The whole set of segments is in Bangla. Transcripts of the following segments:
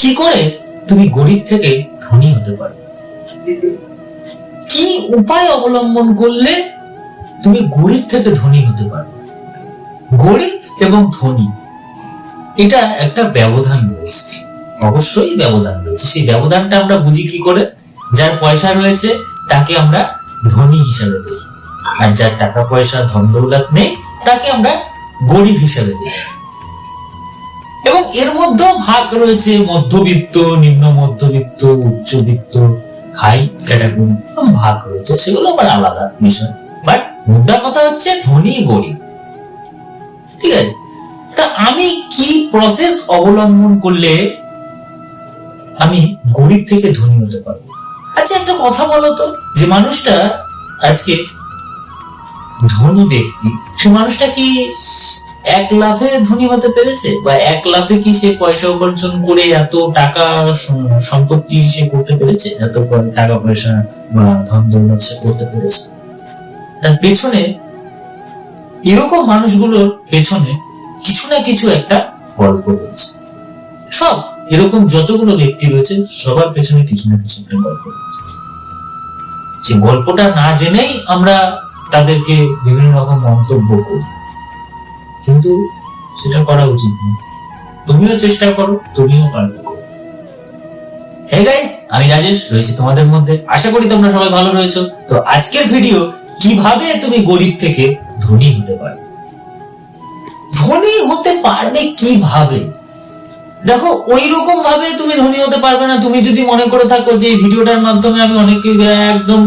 কি করে তুমি গরিব থেকে ধনী হতে পারবে কি উপায় অবলম্বন করলে তুমি গরিব থেকে ধনী হতে পারবে গরিব এবং ধনী, এটা একটা ব্যবধান রয়েছে। অবশ্যই ব্যবধান রয়েছে। সেই ব্যবধানটা আমরা বুঝি কি করে? যার পয়সা রয়েছে, তাকে আমরা ধনী হিসাবে দেখি। আর যার টাকা পয়সা ধন দৌলত নেই, তাকে আমরা গরিব হিসাবে দেখি। এবং এর মধ্যেও ভাগ রয়েছে মধ্যবিত্ত, নিম্ন মধ্যবিত্ত, উচ্চবিত্ত হাই ক্যাটাগরি ভাগ রয়েছে। সেগুলো আবার আলাদা বিষয়। বাট মুদ্রা কথা হচ্ছে ধনী, গরিব। ঠিক আছে? তা আমি কি প্রসেস অবলম্বন করলে আমি গরিব থেকে ধনী হতে পারব? আচ্ছা একটা কথা বলো তো। যে মানুষটা আজকে ধনী ব্যক্তি, সে মানুষটা কি এক লাফে ধনী হতে পেরেছে? বা এক লাফে কি সে পয়সা উপার্জন করে এত টাকা সম্পত্তি সে করতে পেরেছে? এত টাকা পয়সা বা ধন দৌলত সে করতে পেরেছে। তার পেছনে এরকম মানুষগুলোর পেছনে কিছু না কিছু একটা গল্প রয়েছে সব এরকম যতগুলো ব্যক্তি রয়েছে, সবার পেছনে কিছু না কিছু একটা গল্প রয়েছে। যে গল্পটা না জেনেই আমরা তাদেরকে বিভিন্ন রকম মন্তব্য করি। কিন্তু সেটা করা উচিত নয়। তুমিও চেষ্টা করো, তুমিও পারবে। হে গাইস আমি রাজেশ, রয়েছি তোমাদের মধ্যে। আশা করি তোমরা সবাই ভালো রয়েছো। তো আজকের ভিডিও কীভাবে তুমি গরিব থেকে ধনী হতে পারবে? ধনী হতে পারবে কীভাবে? দেখো ওই রকম ভাবে তুমি ধনী হতে পারবে না। তুমি যদি মনে করে থাকো যে ভিডিওটার মাধ্যমে আমি অনেকে একদম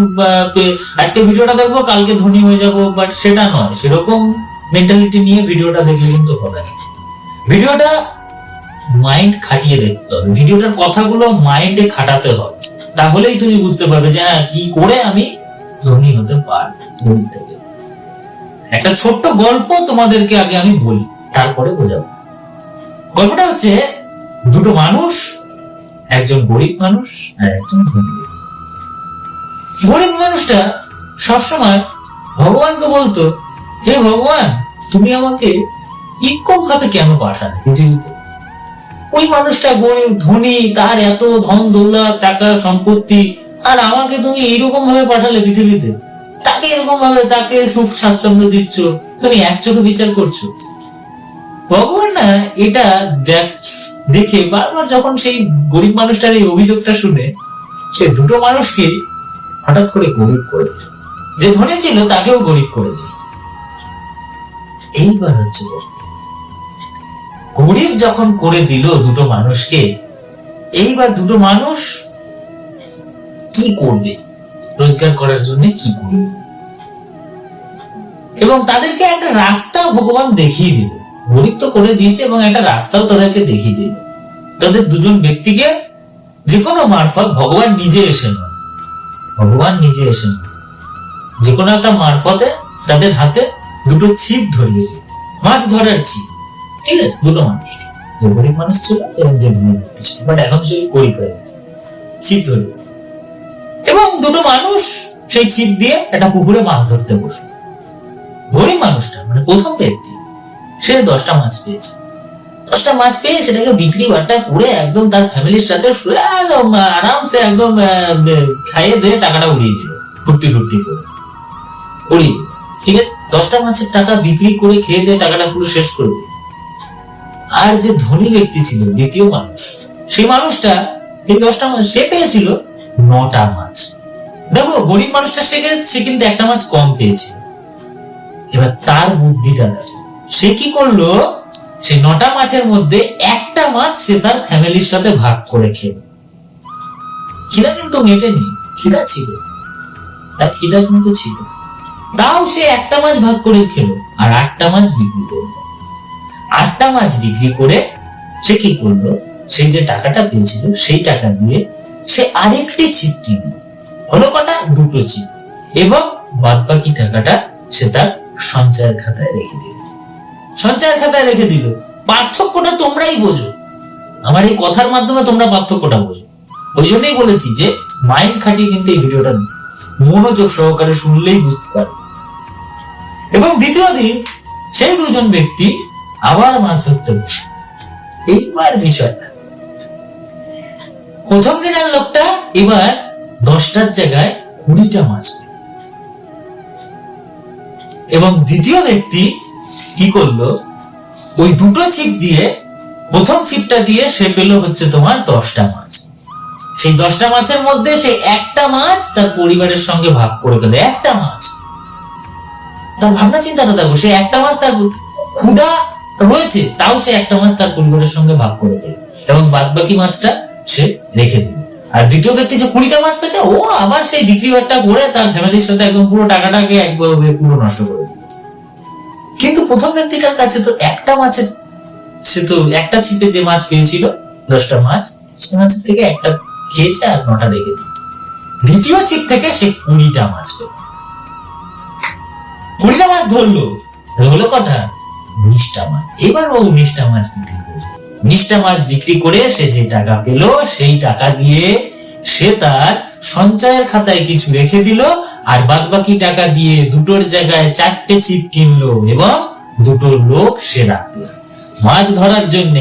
আজকে ভিডিওটা দেখব, কালকে ধনী হয়ে যাব বাট সেটা নয়। সেরকম মেন্টালিটি নিয়ে ভিডিওটা দেখলে কিন্তু হবে না। ভিডিওটা মাইন্ড খাটিয়ে দেখতে হবে। ভিডিওটার কথাগুলো মাইন্ডে খাটাতে হবে। তাহলেই তুমি বুঝতে পারবে যে হ্যাঁ কি করে আমি ধনী হতে গরিব থেকে একটা ছোট্ট গল্প তোমাদেরকে আগে আমি বলি, তারপরে বোঝাবো। গল্পটা হচ্ছে, দুটো মানুষ, একজন গরিব মানুষ আর একজন ধনী গরিব মানুষটা সবসময় ভগবানকে বলতো, হে ভগবান তুমি আমাকে এরকম ভাবে কেন পাঠালে পৃথিবীতে? ওই মানুষটা গরিব ধনী, তার এত ধন দৌলত, টাকা, সম্পত্তি, আর আমাকে তুমি এইরকম ভাবে পাঠালে পৃথিবীতে? তাকে এরকম ভাবে, তাকে সুখ স্বাচ্ছন্দ্য দিচ্ছ, তুমি এক চোখে বিচার করছ। ভগবান না এটা দেখে বারবার যখন সেই গরিব মানুষটার এই অভিযোগটা শুনে, সে দুটো মানুষকে হঠাৎ করে গরিব করে যে ধনী ছিল তাকেও গরিব করে দিল। এইবার হচ্ছে গরিব যখন করে দিল দুটো মানুষকে, এইবার দুটো মানুষ কি করবে? রোজগার করার জন্য কি করবে? এবং তাদেরকে একটা রাস্তা ভগবান দেখিয়ে দিল। গরিব তো করে দিয়েছে এবং একটা রাস্তাও তাদেরকে দেখিয়ে দিল। তাদের দুজন ব্যক্তিকে যে কোনো মারফত ভগবান নিজে এসে নয় ভগবান নিজে এসে যে কোনো একটা মারফতে তাদের হাতে দুটো ছিপ ধরিয়ে দিল। মাছ ধরার ছিপ। ঠিক আছে, দুটো মানুষ। যে গরিব মানুষ ছিল এবং যে ধনী ছিল। বাট এখন সে গরিব হয়ে গেছে। ছিপ ধরিয়ে এবং দুটো মানুষ সেই ছিপ দিয়ে একটা পুকুরে মাছ ধরতে বসল। গরিব মানুষটা মানে প্রথম ব্যক্তি, সে দশটা মাছ পেয়েছে। দশটা মাছ পেয়ে সেটাকে বিক্রি বাট্টা করে একদম তার ফ্যামিলির সাথে শুয়ে একদম আরামসে একদম খাইয়ে দিয়ে টাকাটা উড়িয়ে দিল। ফুর্তি ফুর্তি করে। উড়িয়ে। ঠিক আছে? দশটা মাছের টাকা বিক্রি করে খেয়ে দিয়ে টাকাটা পুরো শেষ করবে আর যে ধনী ব্যক্তি ছিল, দ্বিতীয় মানুষ, সেই মানুষটা, এই দশটা মাছ, সে পেয়েছিল নটা মাছ। দেখো, গরিব মানুষটা, সে সে কিন্তু একটা মাছ কম পেয়েছিল এবার তার বুদ্ধিটা সে কি করল? সে নটা মাছের মধ্যে একটা মাছ সে তার ফ্যামিলির সাথে ভাগ করে খেলো। খিদা কিন্তু মেটেনি। খিদা ছিল। তার খিদা কিন্তু ছিল। তাও সে একটা মাছ ভাগ করে খেলো, আর আটটা মাছ বিক্রি করল। আটটা মাছ বিক্রি করে সে কি করল? সেই যে টাকাটা পেয়েছিল, সেই টাকা দিয়ে সে আরেকটি ছিপ কিনলো। হলো কটা? দুটো ছিপ এবং বাদ বাকি টাকাটা সে তার সঞ্চয়ের খাতায় রেখে দিল। সঞ্চয়ের খাতায় রেখে দিল। পার্থক্যটা তোমরাই বোঝো। আমার এই কথার মাধ্যমে তোমরা পার্থক্যটা বোঝো। ওই জন্যই বলেছি যে মাইন্ড খাটিয়ে কিন্তু এই ভিডিওটা মনোযোগ সহকারে শুনলেই বুঝতে পারবে। এবং দ্বিতীয় দিন সেই দুজন ব্যক্তি আবার মাছ ধরতে বসে। এইবার বিষয়টা প্রথম দিনের লোকটা এবার দশটার জায়গায় কুড়িটা মাছ এবং দ্বিতীয় ব্যক্তি কি করল? ওই দুটো ছিপ দিয়ে, প্রথম ছিপটা দিয়ে সে পেল হচ্ছে তোমার দশটা মাছ। সেই দশটা মাছের মধ্যে সে একটা মাছ তার পরিবারের সঙ্গে ভাগ করে গেল একটা মাছ। তার ভাবনা চিন্তাটা দেখো সে একটা মাছ তার ক্ষুধা রয়েছে, তাও সে একটা মাছ তার পরিবারের সঙ্গে ভাগ করে দিল এবং বাদ বাকি মাছটা সে রেখে দিল আর দ্বিতীয় ব্যক্তি যে কুড়িটা মাছ পেয়েছে ও আবার সেই বিক্রি বাট্টা করে তার ফ্যামিলির সাথে একদম পুরো টাকাটাকে একবার পুরো নষ্ট করে দিল কিন্তু প্রথম ব্যক্তিটার কাছে তো একটা মাছের, সে তো একটা ছিপে যে মাছ পেয়েছিল, দশটা মাছ, সে মাছের থেকে একটা খেয়েছে আর নটা রেখে দিয়েছে। দ্বিতীয় ছিপ থেকে সে কুড়িটা মাছ পেল কুড়িটা মাছ ধরলো। হলো কটা? উনিশটা মাছ। এবার ও উনিশটা মাছ বিক্রি করল। উনিশটা মাছ বিক্রি করে সে যে টাকা পেল, সেই টাকা দিয়ে সে তার সঞ্চয়ের খাতায় কিছু রেখে দিল, আর বাদ বাকি টাকা দিয়ে দুটোর জায়গায় চারটে ছিপ কিনলো এবং দুটো লোক সে রাখল মাছ ধরার জন্য।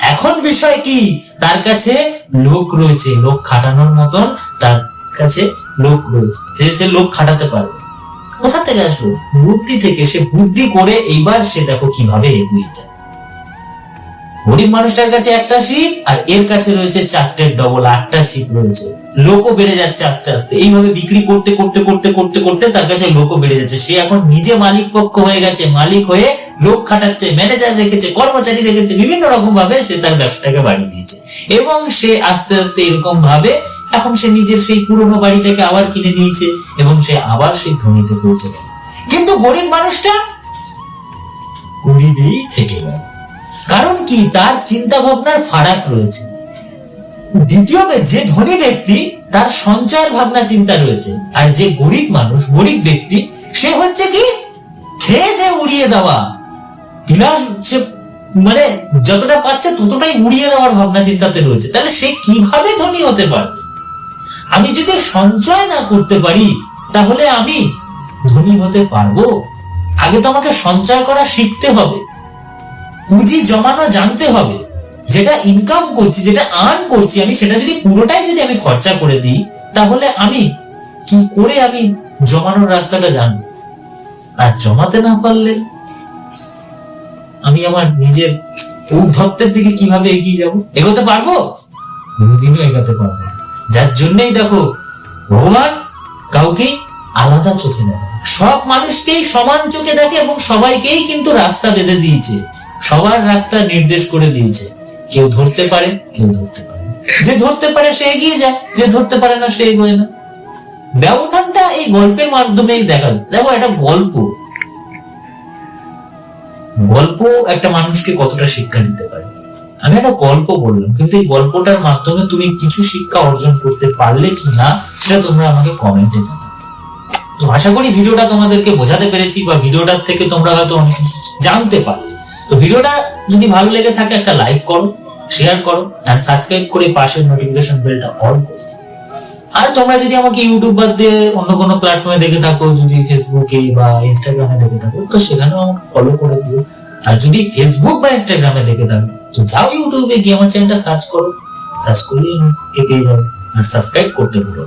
এখন বিষয় কি? তার কাছে লোক রয়েছে। লোক খাটানোর মতন তার কাছে লোক রয়েছে। সে লোক খাটাতে পারবে। কোথা থেকে আসলো। বুদ্ধি থেকে, সে বুদ্ধি করে এইবার সে দেখো কীভাবে এগিয়ে যায়। গরিব মানুষটার কাছে একটা ছিপ, আর এর কাছে রয়েছে চারটে ডবল আটটা ছিপ রয়েছে। লোকও বেড়ে যাচ্ছে আস্তে আস্তে। এইভাবে বিক্রি করতে করতে করতে করতে করতে তার কাছে লোকও বেড়ে যাচ্ছে। সে এখন নিজে মালিক পক্ষ হয়ে গেছে, মালিক হয়ে লোক খাটাচ্ছে ম্যানেজার রেখেছে, কর্মচারী রেখেছে, বিভিন্ন রকম ভাবে সে তার ব্যবসাটাকে বাড়িয়ে দিয়েছে। এবং সে আস্তে আস্তে এরকম ভাবে এখন সে নিজের সেই পুরনো বাড়িটাকে আবার কিনে নিয়েছে এবং সে আবার সেই ধনীতে পৌঁছে গেল। কিন্তু গরিব মানুষটা গরিবই থেকে গেল। কারণ কি? তার চিন্তা ভাবনার ফারাক রয়েছে। দ্বিতীয় যে ধনী ব্যক্তি, তার সঞ্চয়ের ভাবনা চিন্তা রয়েছে। আর যে গরিব মানুষ, গরিব ব্যক্তি, সে হচ্ছে কি? খেয়ে দিয়ে উড়িয়ে দেওয়া। বিলাস সে মানে যতটা পাচ্ছে ততটাই উড়িয়ে দেওয়ার ভাবনা চিন্তাতে রয়েছে। তাহলে সে কীভাবে ধনী হতে পারবে? আমি যদি সঞ্চয় না করতে পারি, তাহলে আমি ধনী হতে পারব। আগে তো আমাকে সঞ্চয় করা শিখতে হবে। পুঁজি জমানো জানতে হবে। যেটা ইনকাম করছি, যেটা আর্ন করছি, আমি সেটা যদি পুরোটাই যদি আমি খরচা করে দিই, তাহলে আমি কি করে আমি জমানোর রাস্তাটা জানব? আর জমাতে না পারলে আমি আমার নিজের ঔদ্ধত্যের দিকে কীভাবে এগিয়ে যাব? এগোতে পারব? কোনোদিনও এগোতে পারব। যার জন্যই দেখো ভগবান কাউকে আলাদা চোখে দেখে। সব মানুষকেই সমান চোখে দেখে এবং সবাইকেই কিন্তু রাস্তা বেঁধে দিয়েছে। সবার রাস্তা নির্দেশ করে দিয়েছে। কেউ ধরতে পারে, কেউ ধরতে পারে যে ধরতে পারে সে এগিয়ে যায়, যে ধরতে পারে না সে এগোয় না। ব্যবধানটা এই গল্পের মাধ্যমেই দেখা দেখো একটা গল্প। গল্প একটা মানুষকে কতটা শিক্ষা দিতে পারে? আমি একটা গল্প বললাম, কিন্তু এই গল্পটার মাধ্যমে তুমি কিছু শিক্ষা অর্জন করতে পারলে কি না, সেটা তোমরা আমাকে কমেন্টে জানাও। তো আশা করি ভিডিওটা তোমাদেরকে বোঝাতে পেরেছি বা ভিডিওটার থেকে তোমরা হয়তো অনেক জানতে পারলে। তো ভিডিওটা যদি ভালো লেগে থাকে, একটা লাইক করো শেয়ার করো আর সাবস্ক্রাইব করে পাশের নোটিফিকেশন বেলটা অন করো আর তোমরা যদি আমাকে ইউটিউব বাদ দিয়ে অন্য কোনো প্ল্যাটফর্মে দেখে থাকো, যদি ফেসবুকে বা ইনস্টাগ্রামে দেখে থাকো, তো সেখানেও আমাকে ফলো করে দিও। আর যদি ফেসবুক বা ইনস্টাগ্রামে দেখে থাকো তো যাও ইউটিউবে গিয়ে আমার চ্যানেলটা সার্চ করো সার্চ করলেই পেয়ে যাবে আর সাবস্ক্রাইব করতে ভুলো।